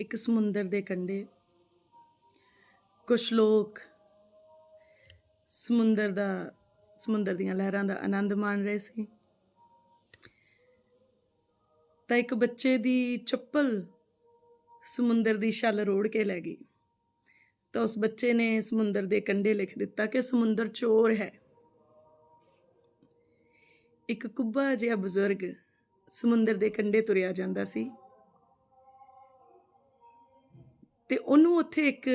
ਇੱਕ ਸਮੁੰਦਰ ਦੇ ਕੰਢੇ। ਕੁਝ ਲੋਕ ਸਮੁੰਦਰ ਦਾ, ਸਮੁੰਦਰ ਦੀਆਂ ਲਹਿਰਾਂ ਦਾ ਆਨੰਦ ਮਾਣ ਰਹੇ ਸੀ। ਤਾਂ ਇੱਕ ਬੱਚੇ ਦੀ ਚੱਪਲ ਸਮੁੰਦਰ ਦੀ ਛੱਲ ਰੋੜ ਕੇ ਲੈ ਗਈ। ਤਾਂ ਉਸ ਬੱਚੇ ਨੇ ਸਮੁੰਦਰ ਦੇ ਕੰਢੇ ਲਿਖ ਦਿੱਤਾ ਕਿ ਸਮੁੰਦਰ ਚੋਰ ਹੈ। ਇੱਕ ਕੁੱਬਾ ਜਿਹਾ ਬਜ਼ੁਰਗ ਸਮੁੰਦਰ ਦੇ ਕੰਢੇ ਤੁਰਿਆ ਜਾਂਦਾ ਸੀ। ਤੇ ਉਹਨੂੰ ਉੱਥੇ ਇੱਕ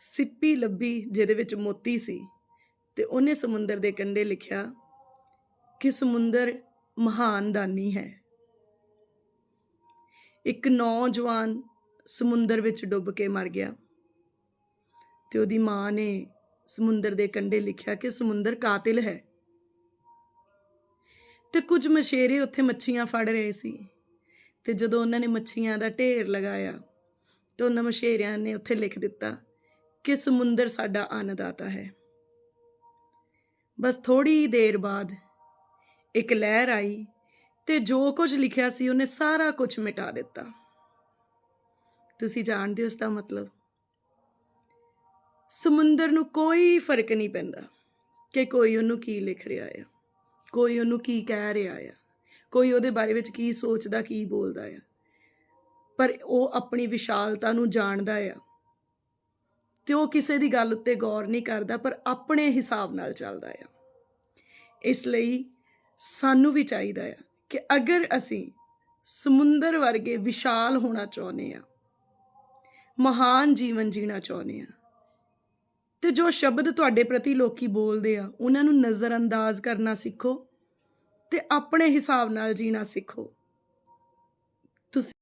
ਸਿੱਪੀ ਲੱਭੀ ਜਿਹਦੇ ਵਿੱਚ ਮੋਤੀ ਸੀ ਤੇ ਉਹਨੇ ਸਮੁੰਦਰ ਦੇ ਕੰਢੇ ਲਿਖਿਆ ਕਿ ਸਮੁੰਦਰ ਮਹਾਨ ਦਾਨੀ ਹੈ। ਇੱਕ ਨੌਜਵਾਨ ਸਮੁੰਦਰ ਵਿੱਚ ਡੁੱਬ ਕੇ ਮਰ ਗਿਆ ਤੇ ਉਹਦੀ ਮਾਂ ਨੇ ਸਮੁੰਦਰ ਦੇ ਕੰਢੇ ਲਿਖਿਆ ਕਿ ਸਮੁੰਦਰ ਕਾਤਿਲ ਹੈ। ਤੇ ਕੁਝ ਮਛੇਰੇ ਉੱਥੇ ਮੱਛੀਆਂ ਫੜ ਰਹੇ ਸੀ ਤੇ ਜਦੋਂ ਉਹਨਾਂ ਨੇ ਮੱਛੀਆਂ ਦਾ ਢੇਰ ਲਗਾਇਆ ਤੇ ਉਹਨਾਂ ਮਛੇਰਿਆਂ ਨੇ ਉੱਥੇ ਲਿਖ ਦਿੱਤਾ ਕਿ ਸਮੁੰਦਰ ਸਾਡਾ ਅੰਨਦਾਤਾ ਹੈ। ਬਸ ਥੋੜੀ ਦੇਰ ਬਾਅਦ ਇੱਕ ਲਹਿਰ ਆਈ ਤੇ ਜੋ ਕੁਝ ਲਿਖਿਆ ਸੀ ਉਹਨੇ ਸਾਰਾ ਕੁਝ ਮਿਟਾ ਦਿੱਤਾ। ਤੁਸੀਂ ਜਾਣਦੇ ਹੋ ਇਸ ਦਾ ਮਤਲਬ? ਸਮੁੰਦਰ ਨੂੰ ਕੋਈ ਫ਼ਰਕ ਨਹੀਂ ਪੈਂਦਾ ਕਿ ਕੋਈ ਉਹਨੂੰ ਕੀ ਲਿਖ ਰਿਹਾ ਆ, ਕੋਈ ਉਹਨੂੰ ਕੀ ਕਹਿ ਰਿਹਾ ਆ, ਕੋਈ ਉਹਦੇ ਬਾਰੇ ਵਿੱਚ ਕੀ ਸੋਚਦਾ, ਕੀ ਬੋਲਦਾ ਆ। ਪਰ ਉਹ ਆਪਣੀ ਵਿਸ਼ਾਲਤਾ ਨੂੰ ਜਾਣਦਾ ਆ। ਤੇ ਉਹ ਕਿਸੇ ਦੀ ਗੱਲ ਉੱਤੇ ਗੌਰ ਨਹੀਂ ਕਰਦਾ, ਪਰ ਆਪਣੇ ਹਿਸਾਬ ਨਾਲ ਚੱਲਦਾ ਆ। ਇਸ ਲਈ ਸਾਨੂੰ ਵੀ ਚਾਹੀਦਾ ਆ ਕਿ ਅਗਰ ਅਸੀਂ ਸਮੁੰਦਰ ਵਰਗੇ ਵਿਸ਼ਾਲ ਹੋਣਾ ਚਾਹੁੰਦੇ ਆ, ਮਹਾਨ ਜੀਵਨ ਜੀਣਾ ਚਾਹੁੰਦੇ ਆ, ਤੇ ਜੋ ਸ਼ਬਦ ਤੁਹਾਡੇ ਪ੍ਰਤੀ ਲੋਕੀ ਬੋਲਦੇ ਆ, ਉਹਨਾਂ ਨੂੰ ਨਜ਼ਰਅੰਦਾਜ਼ ਕਰਨਾ ਸਿੱਖੋ ਤੇ ਆਪਣੇ ਹਿਸਾਬ ਨਾਲ ਜੀਣਾ ਸਿੱਖੋ। ਤੁਸੀਂ